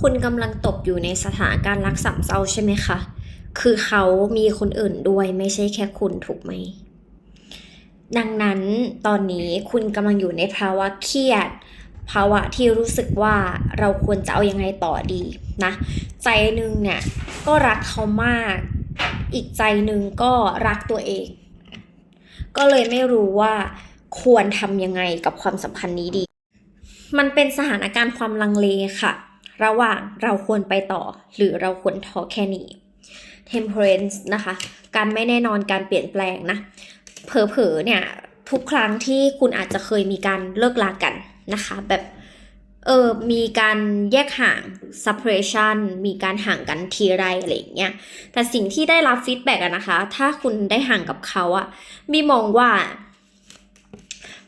คุณกำลังตกอยู่ในสถานการณ์รักสามเศร้าใช่ไหมคะ คือเขามีคนอื่นด้วยไม่ใช่แค่คุณถูกไหม ดังนั้นตอนนี้คุณกำลังอยู่ในภาวะเครียด ภาวะที่รู้สึกว่าเราควรจะเอายังไงต่อดีนะ ใจหนึ่งเนี่ยก็รักเขามาก อีกใจหนึ่งก็รักตัวเอง ก็เลยไม่รู้ว่าควรทำยังไงกับความสัมพันธ์นี้ดี มันเป็นสถานการณ์ความลังเลค่ะ ระหว่างเราควรไปต่อ หรือเราควรท้อแค่นี้ temperance นะคะ การไม่แน่นอนการเปลี่ยนแปลงนะ เผลอๆเนี่ยทุกครั้งที่คุณอาจจะเคยมีการเลิกลากันนะคะ แบบเออมีการแยกห่าง separation มีการห่างกันทีไรอะไรอย่างเงี้ย แต่สิ่งที่ได้รับฟีดแบ็กอะนะคะ ถ้าคุณได้ห่างกับเขาอะมีมองว่า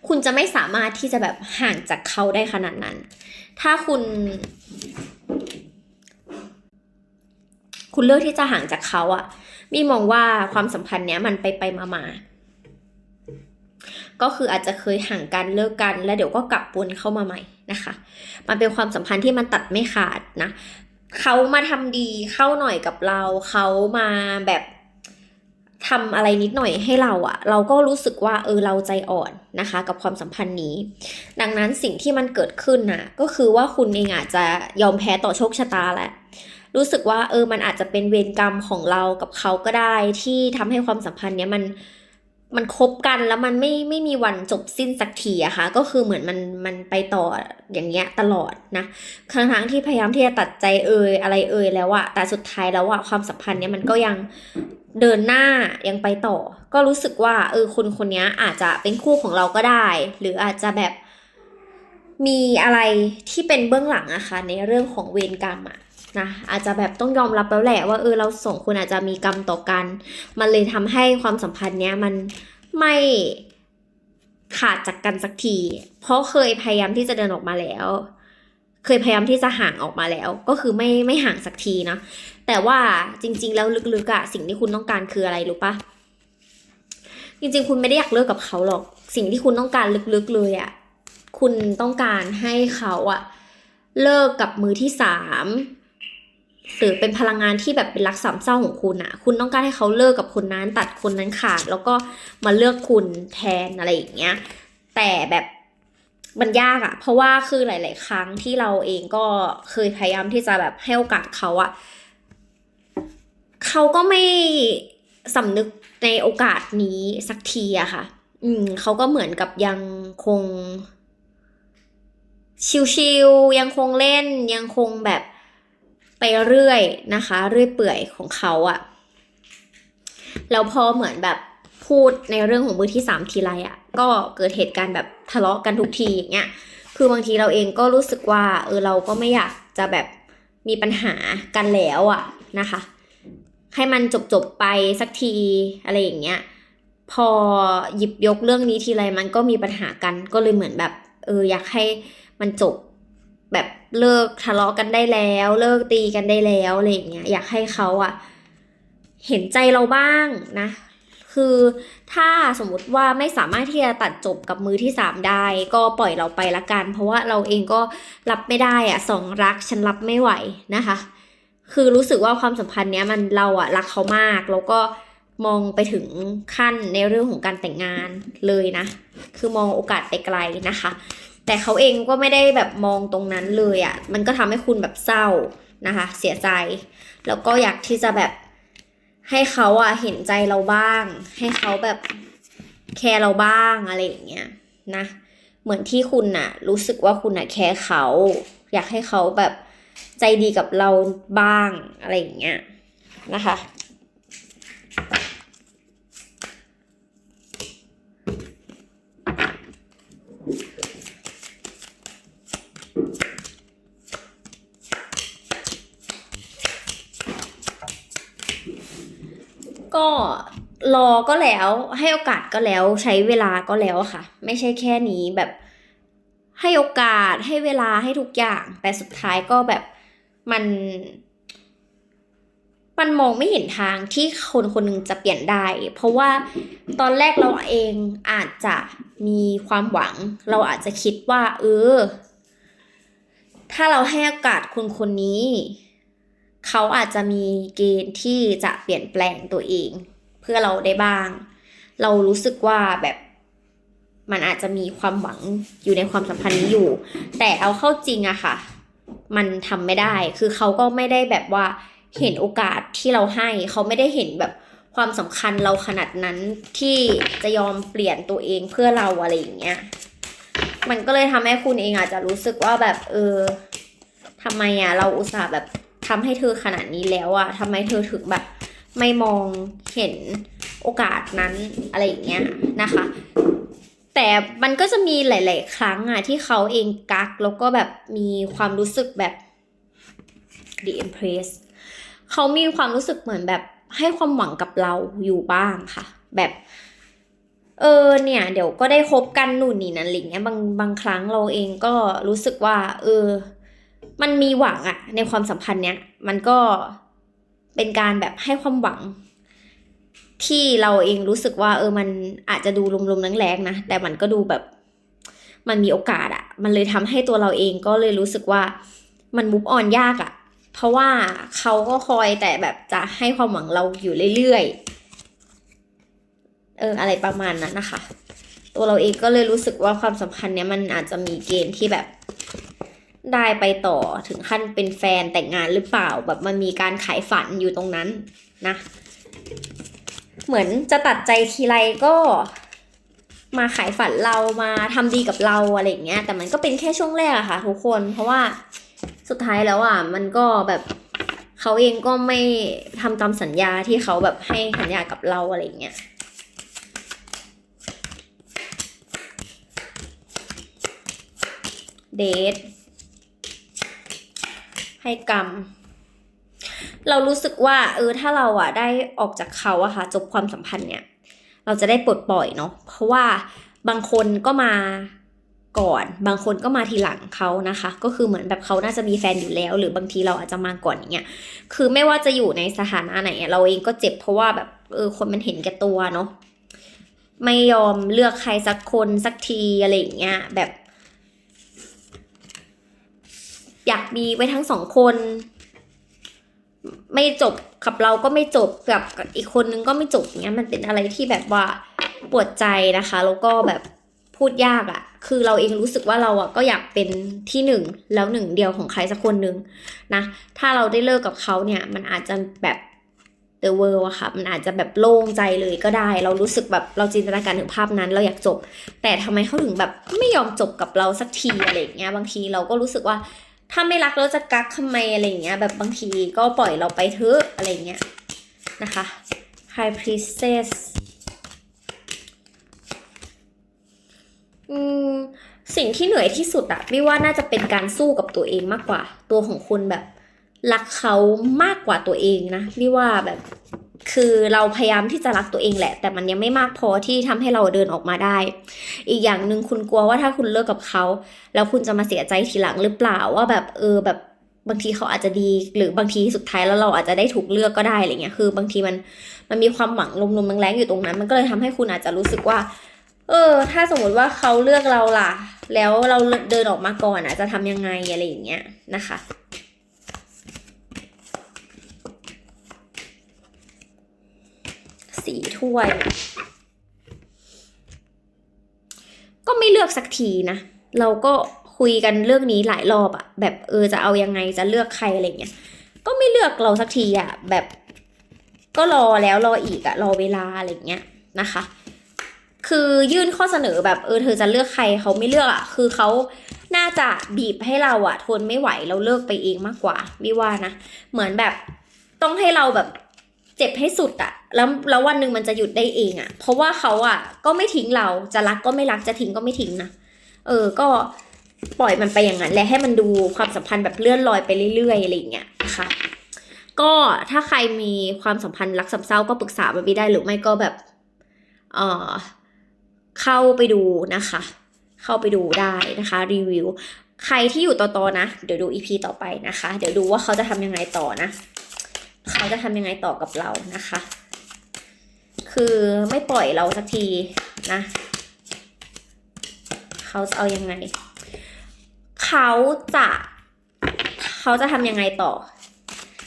คุณจะไม่สามารถที่จะแบบห่างจากเขาได้ขนาดนั้น ถ้าคุณ คุณเลือกที่จะห่างจากเขาอะมีมองว่าความสัมพันธ์เนี้ยมันไปไปมามาก็คืออาจจะเคยห่างกันเลิกกัน แล้วเดี๋ยวก็กลับวนเข้ามาใหม่นะคะ มันเป็นความสัมพันธ์ที่มันตัดไม่ขาดนะเขามาทำดีเข้าหน่อยกับเรา เขามาแบบ ทำอะไรนิดหน่อยให้เราอะเราก็รู้สึกว่าเออเราใจอ่อนนะคะ กับความสัมพันธ์นี้ ดังนั้นสิ่งที่มันเกิดขึ้นน่ะก็คือว่าคุณเองอาจจะยอมแพ้ต่อโชคชะตาแหละรู้สึกว่าเออมันอาจจะเป็นเวรกรรมของเรากับเขาก็ได้ที่ทำให้ความสัมพันธ์เนี้ยมัน มันคบกันแล้วมันไม่ไม่มีวันจบสิ้นสักทีอะค่ะ ก็คือเหมือนมันมันไปต่ออย่างเงี้ยตลอดนะครั้งทั้งที่พยายามที่จะตัดใจเอ่ยอะไรเอ่ยแล้วอะแต่สุดท้ายแล้วอะความสัมพันธ์เนี้ยมันก็ยังเดินหน้ายังไปต่อ ก็รู้สึกว่าเออคนคนนี้อาจจะเป็นคู่ของเราก็ได้ หรืออาจจะแบบมีอะไรที่เป็นเบื้องหลังอะค่ะในเรื่องของเวรกรรมอะ นะอาจจะแบบต้องยอมรับแล้วแหละว่าเออเราสองคนอาจจะมีกรรมต่อกัน มันเลยทำให้ความสัมพันธ์เนี้ยมันไม่ขาดจากกันสักที เพราะเคยพยายามที่จะเดินออกมาแล้ว เคยพยายามที่จะห่างออกมาแล้ว ก็คือไม่ไม่ห่างสักทีนะ แต่ว่าจริง ๆ แล้วลึกๆอะสิ่งที่คุณต้องการคืออะไรรู้ปะจริง ๆ คุณไม่ได้อยากเลิกกับเขาหรอก สิ่งที่คุณต้องการลึกๆเลยอะคุณต้องการให้เขาอะเลิกกับมือที่สาม หรือเป็นพลังงานที่แบบเป็นรักสามเศร้าของคุณอะคุณต้องการให้เขาเลิกกับคนนั้นตัดคนนั้นขาด แล้วก็มาเลือกคุณแทนอะไรอย่างเงี้ย แต่แบบมันยากอะเพราะว่าคือหลาย ๆ ครั้งที่เราเองก็เคยพยายามที่จะแบบให้โอกาสเขาอะเขาก็ไม่สำนึกในโอกาสนี้สักทีอะค่ะ อืมเขาก็เหมือนกับยังคงชิวๆยังคงเล่นยังคงแบบ ไปเรื่อยนะคะ เรื่อยเปื่อยของเขาอะแล้วพอเหมือนแบบพูดในเรื่องของมือที่สามทีไรอะก็เกิดเหตุการณ์แบบทะเลาะกันทุกทีอย่างเงี้ยคือบางทีเราเองก็รู้สึกว่าเออเราก็ไม่อยากจะแบบมีปัญหากันแล้วอะนะคะ ให้มันจบจบไปสักทีอะไรอย่างเงี้ยพอหยิบยกเรื่องนี้ทีไรมันก็มีปัญหากันก็เลยเหมือนแบบเอออยากให้มันจบ แบบเลิกทะเลาะกันได้แล้ว เลิกตีกันได้แล้วอะไรอย่างเงี้ยอยากให้เขาอะเห็นใจเราบ้างนะ คือถ้าสมมติว่าไม่สามารถที่จะตัดจบกับมือที่สามได้ ก็ปล่อยเราไปละกัน เพราะว่าเราเองก็รับไม่ได้อะสองรักฉันรับไม่ไหวนะคะ คือรู้สึกว่าความสัมพันธ์เนี้ยมันเราอะรักเขามากแล้วก็มองไปถึงขั้นในเรื่องของการแต่งงานเลยนะ คือมองโอกาสไปไกลนะคะ แต่เขาเองก็ไม่ได้แบบมองตรงนั้นเลยอะ่ะ มันก็ทำให้คุณแบบเศร้านะคะ เสียใจ แล้วก็อยากที่จะแบบให้เขาอะ่ะเห็นใจเราบ้าง ให้เขาแบบแคร์เราบ้างอะไรอย่างเงี้ยนะ เหมือนที่คุณน่ะ รู้สึกว่าคุณน่ะแคร์เขา อยากให้เขาแบบใจดีกับเราบ้างอะไรอย่างเงี้ยนะคะ ก็รอก็แล้วให้โอกาสก็แล้วใช้เวลาก็แล้วค่ะ ไม่ใช่แค่นี้แบบให้โอกาสให้เวลาให้ทุกอย่าง แต่สุดท้ายก็แบบมัน มันมองไม่เห็นทางที่คนคนหนึ่งจะเปลี่ยนได้ เพราะว่าตอนแรกเราเองอาจจะมีความหวัง เราอาจจะคิดว่า เออ ถ้าเราให้โอกาสคนคนนี้ เขาอาจจะมีเกณฑ์ที่จะเปลี่ยนแปลงตัวเอง เพื่อเราได้บ้าง เรารู้สึกว่าแบบมันอาจจะมีความหวังอยู่ในความสัมพันธ์นี้อยู่ แต่เอาเข้าจริงอะค่ะ มันทำไม่ได้ คือเขาก็ไม่ได้แบบว่าเห็นโอกาสที่เราให้ เขาไม่ได้เห็นแบบความสำคัญเราขนาดนั้นที่จะยอมเปลี่ยนตัวเองเพื่อเราอะไรอย่างเงี้ย มันก็เลยทำให้คุณเองอาจจะรู้สึกว่าแบบเออทำไมอะเราอุตส่าห์แบบ ทำให้เธอขนาดนี้แล้วอะทำไมเธอถึงแบบ ไม่มองเห็นโอกาสนั้นอะไรอย่างเงี้ยนะคะ แต่มันก็จะมีหลาย ๆ ครั้งอะที่เขาเองกักแล้วก็แบบมีความรู้สึกแบบ the impress เขามีความรู้สึกเหมือนแบบให้ความหวังกับเราอยู่บ้างค่ะ แบบเออเนี่ยเดี๋ยวก็ได้คบกันนู่นนี่นั่นอะไรเงี้ยบางบางครั้งเราเองก็รู้สึกว่า เออ มันมีหวังอะในความสัมพันธ์เนี้ยมันก็เป็นการแบบให้ความหวัง ที่เราเองรู้สึกว่า เออมันอาจจะดูลมๆแรงๆนะแต่มันก็ดูแบบมันมีโอกาสอะมันเลยทำให้ตัวเราเองก็เลยรู้สึกว่ามันมุฟออนยากอะเพราะว่าเขาก็คอยแต่แบบจะให้ความหวังเราอยู่เรื่อยๆ เอออะไรประมาณนั้นนะคะ ตัวเราเองก็เลยรู้สึกว่าความสัมพันธ์เนี้ยมันอาจจะมีเกณฑ์ที่แบบ ได้ไปต่อถึงขั้นเป็นแฟนแต่งงานหรือเปล่า แบบมันมีการขายฝันอยู่ตรงนั้นนะ เหมือนจะตัดใจทีไรก็มาขายฝันเรามาทำดีกับเราอะไรอย่างเงี้ย แต่มันก็เป็นแค่ช่วงแรกอะค่ะ ทุกคนเพราะว่าสุดท้ายแล้วอะมันก็แบบเขาเองก็ไม่ทำตามสัญญาที่เขาแบบให้สัญญากับเราอะไรอย่างเงี้ยเดท ให้กรรม เรารู้สึกว่า เออถ้าเราอะได้ออกจากเขาอะค่ะจบความสัมพันธ์เนี่ย เราจะได้ปลดปล่อยเนาะเพราะว่าบางคนก็มาก่อน บางคนก็มาทีหลังเขานะคะ ก็คือเหมือนแบบเขาน่าจะมีแฟนอยู่แล้ว หรือบางทีเราอาจจะมาก่อนอย่างเงี้ยคือไม่ว่าจะอยู่ในสถานะไหนเราเองก็เจ็บเพราะว่าแบบเออคนมันเห็นแก่ตัวเนาะไม่ยอมเลือกใครสักคนสักทีอะไรอย่างเงี้ยแบบ อยากมีไว้ทั้งสองคน ไม่จบกับเราก็ไม่จบกับอีกคนนึงก็ไม่จบเงี้ยมันเป็นอะไรที่แบบว่าปวดใจนะคะแล้วก็แบบพูดยากอะ่ะคือเราเองรู้สึกว่าเราอะ่ะก็อยากเป็นที่หนึ่งแล้วหนึ่งเดียวของใครสักคนหนึ่งนะ ถ้าเราได้เลิกกับเขาเนี่ย มันอาจจะแบบ the world อะค่ะ มันอาจจะแบบโล่งใจเลยก็ได้ เรารู้สึกแบบเราจินตนาการถึงภาพนั้น เราอยากจบ แต่ทำไมเขาถึงแบบไม่ยอมจบกับเราสักทีอะไรอย่างเงี้ย บางทีเราก็รู้สึกว่า ถ้าไม่รักเราจะกักทำไมอะไรอย่างเงี้ย แบบบางทีก็ปล่อยเราไปเถอะอะไรเงี้ยนะคะ High Priestess สิ่งที่เหนื่อยที่สุดอะพี่ว่าน่าจะเป็นการสู้กับตัวเองมากกว่า ตัวของคุณแบบรักเขามากกว่าตัวเองนะพี่ว่าแบบ คือเราพยายามที่จะรักตัวเองแหละ แต่มันยังไม่มากพอที่ทำให้เราเดินออกมาได้ อีกอย่างหนึ่งคุณกลัวว่าถ้าคุณเลิกกับเขา แล้วคุณจะมาเสียใจทีหลังหรือเปล่าว่าแบบเออแบบบางทีเขาอาจจะดีหรือบางทีสุดท้ายแล้วเราอาจจะได้ถูกเลือกก็ได้อะไรเงี้ยคือบางทีมันมันมีความหวังลมๆแรงๆอยู่ตรงนั้น มันก็เลยทำให้คุณอาจจะรู้สึกว่า เออ ถ้าสมมติว่าเขาเลือกเราล่ะ แล้วเราเดินออกมาก่อนอะจะทำยังไงอะไรอย่างเงี้ยนะคะ สี่ถ้วย ก็ไม่เลือกสักทีนะ เราก็คุยกันเรื่องนี้หลายรอบอะแบบเออจะเอายังไงจะเลือกใครอะไรเงี้ย ก็ไม่เลือกเราสักทีอะแบบก็รอแล้วรออีกอะรอเวลาอะไรเงี้ยนะคะ คือยื่นข้อเสนอแบบเออเธอจะเลือกใครเขาไม่เลือกอะคือเขาน่าจะบีบให้เราอะทนไม่ไหวเราเลิกไปเองมากกว่าวิว่านะ เหมือนแบบต้องให้เราแบบ จ็บให้สุดอะแล้วแล้ววันหนึ่งมันจะหยุดได้เองอะเพราะว่าเขาอะก็ไม่ทิ้งเราจะรักก็ไม่รักจะทิ้งก็ไม่ทิ้งนะเออก็ปล่อยมันไปอย่างนั้นและให้มันดูความสัมพันธ์แบบเลื่อนลอยไปเรื่อยๆอะไรอย่างเงี้ยนะคะก็ถ้าใครมีความสัมพันธ์รักสามเศร้าก็ปรึกษาแบบี้ได้หรือไม่ก็แบบเออเข้าไปดูนะคะ เข้าไปดูได้นะคะ รีวิว ใครที่อยู่ต่อๆนะ เดี๋ยวดูอีพีต่อไปนะคะ เดี๋ยวดูว่าเขาจะทำยังไงต่อนะ เขาจะทำยังไงต่อกับเรานะคะ คือไม่ปล่อยเราสักทีนะ เขาจะเอายังไง เขาจะ เขาจะทำยังไงต่อ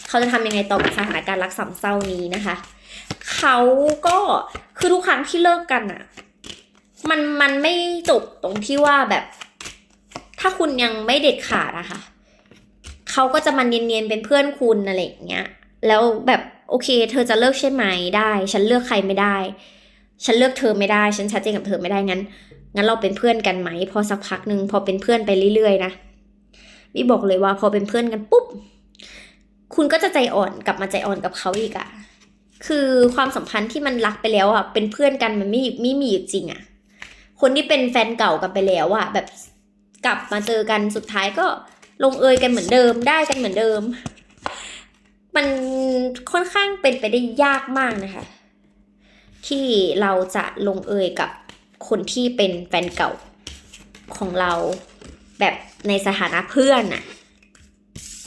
เขาจะทำยังไงต่อกับสถานการณ์รักสามเศร้านี้นะคะ เขาก็คือทุกครั้งที่เลิกกันอะมันมันไม่จบตรงที่ว่าแบบ ถ้าคุณยังไม่เด็ดขาดอะค่ะเขาก็จะมาเนียนๆเป็นเพื่อนคุณอะไรอย่างเงี้ย แล้วแบบโอเค เธอจะเลิกใช่ไหมได้ ฉันเลือกใครไม่ได้ ฉันเลือกเธอไม่ได้ ฉันชัดเจนกับเธอไม่ได้งั้น งั้นเราเป็นเพื่อนกันไหม พอสักพักหนึ่งพอเป็นเพื่อนไปเรื่อยๆนะพี่บอกเลยว่าพอเป็นเพื่อนกันปุ๊บ คุณก็จะใจอ่อนกลับมาใจอ่อนกับเขาอีกอะคือความสัมพันธ์ที่มันรักไปแล้วอะเป็นเพื่อนกันมันไม่ไม่มีอยู่จริงอะคนที่เป็นแฟนเก่ากันไปแล้วอะแบบกลับมาเจอกันสุดท้ายก็ลงเอยกันเหมือนเดิมได้กันเหมือนเดิม มันค่อนข้างเป็นไปได้ยากมากนะคะ ที่เราจะลงเอยกับคนที่เป็นแฟนเก่าของเราแบบในสถานะเพื่อนน่ะ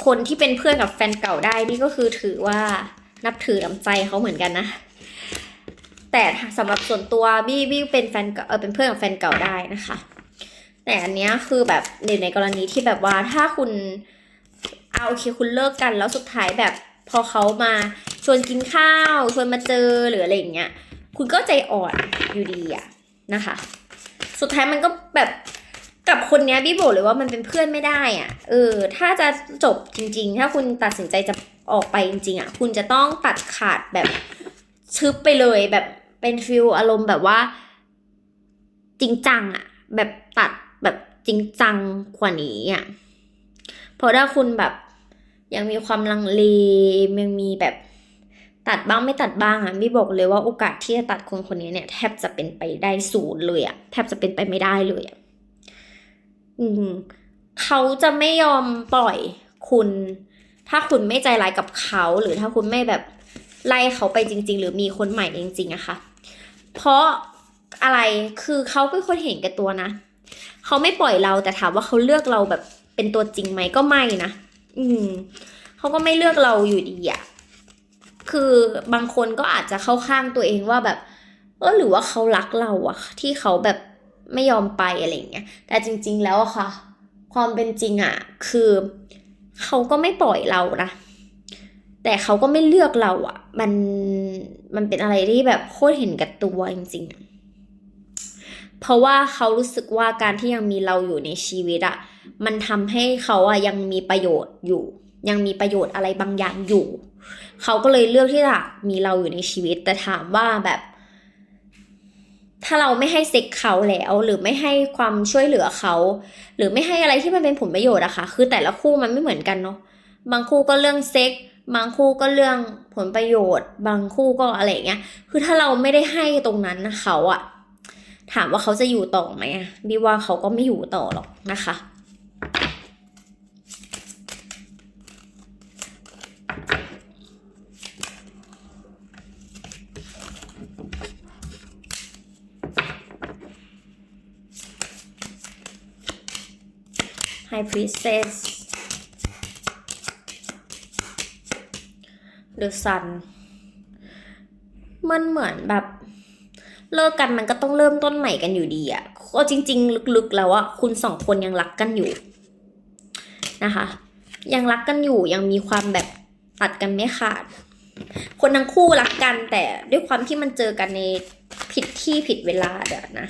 คนที่เป็นเพื่อนกับแฟนเก่าได้นี่ก็คือถือว่านับถือน้ำใจเขาเหมือนกันนะ แต่สำหรับส่วนตัวบี้บี้เป็นแฟนเก่าเออเป็นเพื่อนกับแฟนเก่าได้นะคะ แต่อันเนี้ยคือแบบในในกรณีที่แบบว่าถ้าคุณเอาโอเคคุณเลิกกันแล้วสุดท้ายแบบ พอเขามาชวนกินข้าว ชวนมาเจอหรืออะไรอย่างเงี้ย คุณก็ใจอ่อนอยู่ดีอะนะคะ สุดท้ายมันก็แบบกับคนเนี้ยบี้บอกเลยว่ามันเป็นเพื่อนไม่ได้อะเออ ถ้าจะจบจริง ๆ ถ้าคุณตัดสินใจจะออกไปจริง ๆอะคุณจะต้องตัดขาดแบบชึบไปเลยแบบเป็นฟิลอารมณ์แบบว่า จริงจังอะแบบตัดแบบจริงจังกว่านี้อะเพราะถ้าคุณแบบ ยังมีความลังเลยังมีแบบตัดบ้างไม่ตัดบ้างอะพี่บอกเลยว่าโอกาสที่จะตัดคนคนนี้เนี่ยแทบจะเป็นไปได้ศูนย์เลยอะแทบจะเป็นไปไม่ได้เลยอะอืมเขาจะไม่ยอมปล่อยคุณ ถ้าคุณไม่ใจร้ายกับเขาหรือถ้าคุณไม่แบบไล่เขาไปจริง ๆ หรือมีคนใหม่จริงๆอะค่ะ เพราะอะไรคือเขาเป็นคนเห็นแก่ตัวนะ เขาไม่ปล่อยเราแต่ถามว่าเขาเลือกเราแบบเป็นตัวจริงไหมก็ไม่นะ อืมเขาก็ไม่เลือกเราอยู่ดีอะคือบางคนก็อาจจะเข้าข้างตัวเองว่าแบบ เออหรือว่าเขารักเราอะที่เขาแบบไม่ยอมไปอะไรเงี้ย แต่จริง ๆ แล้วอะค่ะ ความเป็นจริงอะคือเขาก็ไม่ปล่อยเรานะแต่เขาก็ไม่เลือกเราอะมันมันเป็นอะไรที่แบบโคตรเห็นกับตัวจริง ๆ เพราะว่าเขารู้สึกว่าการที่ยังมีเราอยู่ในชีวิตอะ มันทำให้เขาอะยังมีประโยชน์อยู่ ยังมีประโยชน์อะไรบางอย่างอยู่ เขาก็เลยเลือกที่จะมีเราอยู่ในชีวิต แต่ถามว่าแบบ ถ้าเราไม่ให้เซ็กเขาแล้ว หรือไม่ให้ความช่วยเหลือเขา หรือไม่ให้อะไรที่มันเป็นผลประโยชน์อะค่ะ คือแต่ละคู่มันไม่เหมือนกันเนาะบางคู่ก็เรื่องเซ็กบางคู่ก็เรื่องผลประโยชน์ บางคู่ก็อะไรอย่างเงี้ย คือถ้าเราไม่ได้ให้ตรงนั้นนะเขาอะถามว่าเขาจะอยู่ต่อไหมอะบีว่าเขาก็ไม่อยู่ต่อหรอกนะคะ High Priestess The Sun มันเหมือนแบบ เลิกกันมันก็ต้องเริ่มต้นใหม่กันอยู่ดีอะก็จริง ๆ ลึกๆ แล้วอะคุณสองคนยังรักกันอยู่นะคะ ยังรักกันอยู่ยังมีความแบบตัดกันไม่ขาด คนทั้งคู่รักกันแต่ด้วยความที่มันเจอกันในผิดที่ผิดเวลาเดี๋ยวนะ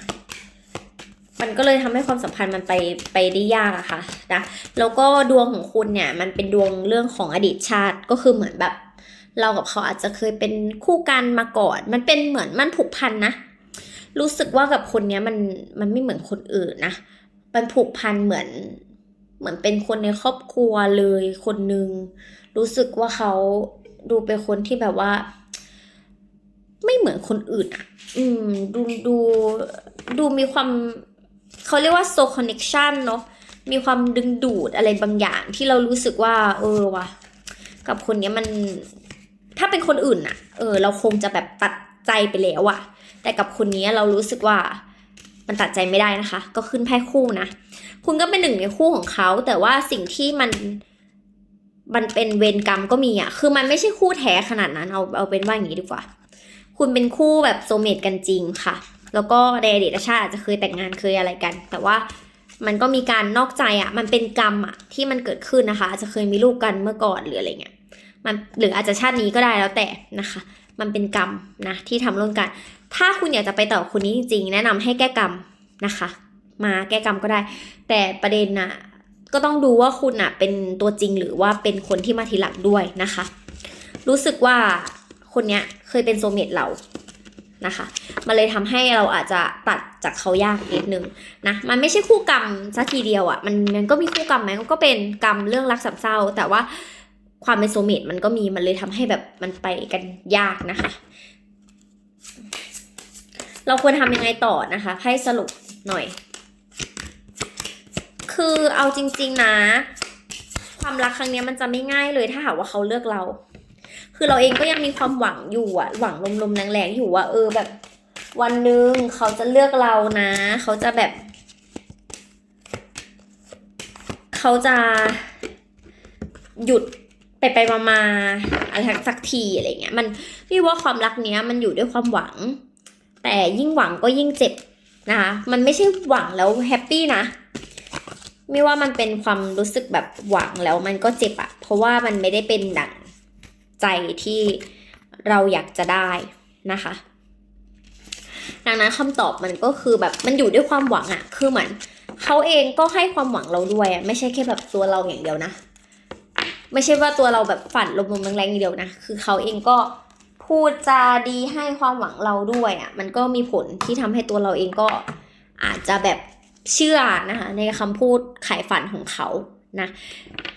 มันก็เลยทำให้ความสัมพันธ์มันไปไปได้ยากอะค่ะนะแล้วก็ดวงของคุณเนี่ยมันเป็นดวงเรื่องของอดีตชาติก็คือเหมือนแบบ เรากับเขาอาจจะเคยเป็นคู่กันมาก่อน มันเป็นเหมือนมันผูกพันนะ รู้สึกว่ากับคนเนี้ยมันมันไม่เหมือนคนอื่นนะมันผูกพันเหมือนเหมือนเป็นคนในครอบครัวเลยคนหนึ่งรู้สึกว่าเขาดูเป็นคนที่แบบว่า ไม่เหมือนคนอื่นอะ อืม ดูดูดูมีความ เขาเรียกว่า soul connection เนอะมีความดึงดูดอะไรบางอย่างที่เรารู้สึกว่า เออว่ะกับคนนี้มัน ถ้าเป็นคนอื่นอะเออ เราคงจะแบบตัดใจไปแล้วอะแต่กับคนนี้เรารู้สึกว่ามันตัดใจไม่ได้นะคะ ก็ขึ้นไพ่คู่นะ คุณก็เป็นหนึ่งในคู่ของเขา แต่ว่าสิ่งที่มัน มันเป็นเวรกรรมก็มีอะคือมันไม่ใช่คู่แท้ขนาดนั้น เอาเอาเป็นว่าอย่างนี้ดีกว่า คุณเป็นคู่แบบโซเมตกันจริงค่ะ แล้วก็ในอดีตชาติอาจจะเคยแต่งงานเคยอะไรกัน แต่ว่ามันก็มีการนอกใจอะมันเป็นกรรมอะที่มันเกิดขึ้นนะคะ อาจจะเคยมีลูกกันเมื่อก่อนหรืออะไรเงี้ย มันหรืออาจจะชาตินี้ก็ได้แล้วแต่นะคะ มันเป็นกรรมนะที่ทำร่วมกัน ถ้าคุณอยากจะไปต่อคนนี้จริงๆ แนะนำให้แก้กรรมนะคะ มาแก้กรรมก็ได้ แต่ประเด็นน่ะก็ต้องดูว่าคุณน่ะเป็นตัวจริงหรือว่าเป็นคนที่มาทีหลังด้วยนะคะ รู้สึกว่าคนเนี้ยเคยเป็นโซเมตเรา นะคะ มันเลยทำให้เราอาจจะตัดจากเขายากนิดนึงนะ มันไม่ใช่คู่กรรมสักทีเดียวอะ่ะ มันมันก็มีคู่กรรมไหมมันก็เป็นกรรมเรื่องรักสามเศร้า แต่ว่าความเป็นโซเมตมันก็มี มันเลยทำให้แบบมันไปกันยากนะคะ เราควรทำยังไงต่อนะคะให้สรุปหน่อย คือเอาจริง ๆนะ ความรักครั้งนี้มันจะไม่ง่ายเลยถ้าหากว่าเขาเลือกเรา คือเราเองก็ยังมีความหวังอยู่อะหวังลมๆแรงๆอยู่ว่า เออแบบ วันหนึ่งเขาจะเลือกเรานะ เขาจะแบบ เขาจะหยุดไปไปมามาๆอะไรสักทีอะไรเงี้ยมันพี่ว่าความรักเนี้ยมันอยู่ด้วยความหวัง แต่ยิ่งหวังก็ยิ่งเจ็บนะคะมันไม่ใช่หวังแล้วแฮปปี้นะไม่ว่ามันเป็นความรู้สึกแบบหวังแล้วมันก็เจ็บอะเพราะว่ามันไม่ได้เป็นดั่ง ใจที่เราอยากจะได้นะคะ ดังนั้นคำตอบมันก็คือแบบมันอยู่ด้วยความหวังอะคือเหมือนเขาเองก็ให้ความหวังเราด้วยอะไม่ใช่แค่แบบตัวเราอย่างเดียวนะ ไม่ใช่ว่าตัวเราแบบฝันลมๆแรงๆอย่างเดียวนะ คือเขาเองก็พูดจาดีให้ความหวังเราด้วยอะมันก็มีผลที่ทำให้ตัวเราเองก็อาจจะแบบเชื่อนะคะในคำพูดขายฝันของเขานะ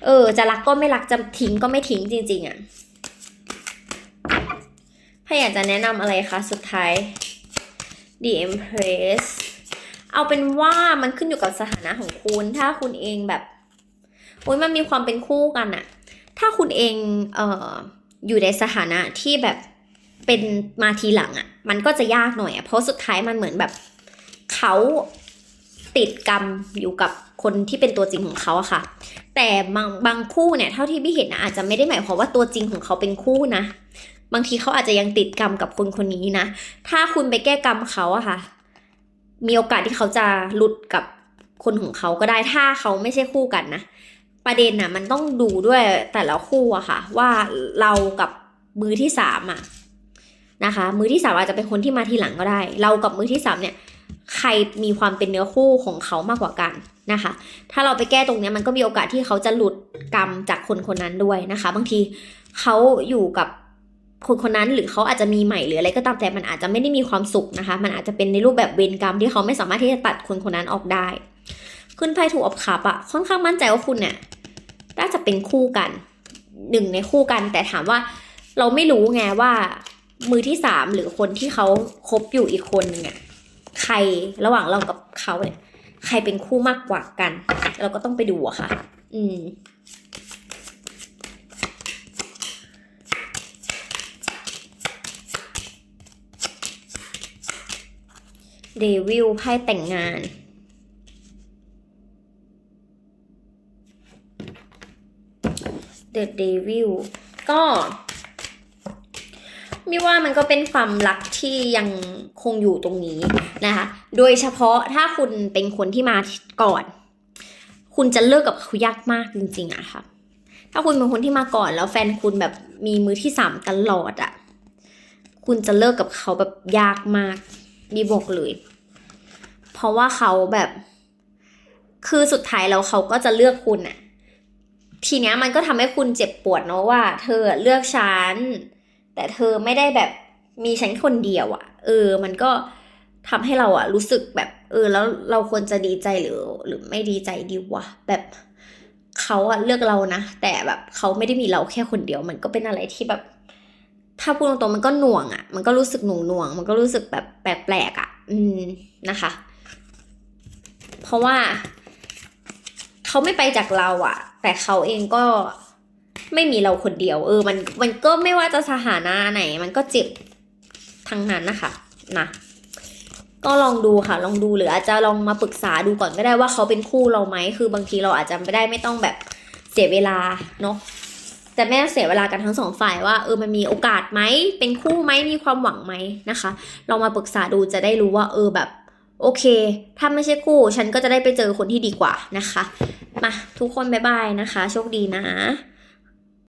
เออจะรักก็ไม่รักจะทิ้งก็ไม่ทิ้งจริง ๆอะ ถ้าอยากจะแนะนำอะไรคะ สุดท้าย The Empress เอาเป็นว่ามันขึ้นอยู่กับสถานะของคุณ ถ้าคุณเองแบบโอ้ยมันมีความเป็นคู่กันอะถ้าคุณเองเอ่ออยู่ในสถานะที่แบบเป็นมาทีหลังอะมันก็จะยากหน่อยอะเพราะสุดท้ายมันเหมือนแบบเขาติดกรรมอยู่กับคนที่เป็นตัวจริงของเขาอะค่ะ แต่บางบางคู่เนี่ยเท่าที่พี่เห็นนะอาจจะไม่ได้หมายความว่าตัวจริงของเขาเป็นคู่นะ บางทีเขาอาจจะยังติดกรรมกับคนคนนี้นะ ถ้าคุณไปแก้กรรมเขาอะค่ะ มีโอกาสที่เขาจะหลุดกับคนของเขาก็ได้ถ้าเขาไม่ใช่คู่กันนะ ประเด็นนะมันต้องดูด้วยแต่ละคู่อะค่ะ ว่าเรากับมือที่สามอะนะคะ มือที่สามอาจจะเป็นคนที่มาทีหลังก็ได้ เรากับมือที่สามเนี่ยใครมีความเป็นเนื้อคู่ของเขามากกว่ากันนะคะ ถ้าเราไปแก้ตรงเนี้ยมันก็มีโอกาสที่เขาจะหลุดกรรมจากคนคนนั้นด้วยนะคะ บางทีเขาอยู่กับ คนคนนั้นหรือเขาอาจจะมีใหม่หรืออะไรก็ตามแต่มันอาจจะไม่ได้มีความสุขนะคะ มันอาจจะเป็นในรูปแบบเวรกรรมที่เขาไม่สามารถที่จะตัดคนคนนั้นออกได้ ขึ้นไพ่ถูกอับขับอะค่อนข้างมั่นใจว่าคุณเนี่ยน่าจะเป็นคู่กันหนึ่งในคู่กัน แต่ถามว่าเราไม่รู้ไงว่ามือที่สามหรือคนที่เขาคบอยู่อีกคนนึงอะใครระหว่างเรากับเขาเนี่ยใครเป็นคู่มากกว่ากัน เราก็ต้องไปดูอะค่ะ อืม เดวิลไพ่แต่งงาน The Devil ก็มีว่ามันก็เป็นความรักที่ยังคงอยู่ตรงนี้นะคะ โดยเฉพาะถ้าคุณเป็นคนที่มาก่อน คุณจะเลิกกับเขายากมากจริงๆอะค่ะ ถ้าคุณเป็นคนที่มาก่อนแล้วแฟนคุณแบบมีมือที่สามตลอดอะคุณจะเลิกกับเขาแบบยากมาก ดีบกเลย เพราะว่าเขาแบบ คือสุดท้ายแล้วเขาก็จะเลือกคุณอะทีเนี้ยมันก็ทำให้คุณเจ็บปวดเนาะว่า เธอเลือกฉันแต่เธอไม่ได้แบบมีฉันคนเดียวอะเออ มันก็ทำให้เราอะรู้สึกแบบ เออ แล้วเราควรจะดีใจหรือ หรือไม่ดีใจดีวะแบบเขาอะเลือกเรานะแต่แบบเขาไม่ได้มีเราแค่คนเดียว มันก็เป็นอะไรที่แบบ ถ้าพูดตรงๆมันก็หน่วงอะมันก็รู้สึกหน่วงหน่วงๆมันก็รู้สึกแบบแปลกๆอะอืมนะคะ เพราะว่า เขาไม่ไปจากเราอะแต่เขาเองก็ไม่มีเราคนเดียว เออ มันมันก็ไม่ว่าจะสถานะไหน มันก็เจ็บทั้งนั้นนะคะนะก็ลองดูค่ะ ลองดูหรืออาจจะลองมาปรึกษาดูก่อนก็ได้ว่าเขาเป็นคู่เราไหมคือบางทีเราอาจจะไม่ได้ไม่ต้องแบบเสียเวลาเนาะ แต่ไม่ต้องเสียเวลากันทั้งสองฝ่ายว่าเออมันมีโอกาสไหมเป็นคู่ไหมมีความหวังไหมนะคะลองมาปรึกษาดูจะได้รู้ว่าเออแบบโโอเค ถ้าไม่ใช่คู่ ฉันก็จะได้ไปเจอคนที่ดีกว่านะคะ มาทุกคนบ๊ายบายนะคะ โชคดีนะ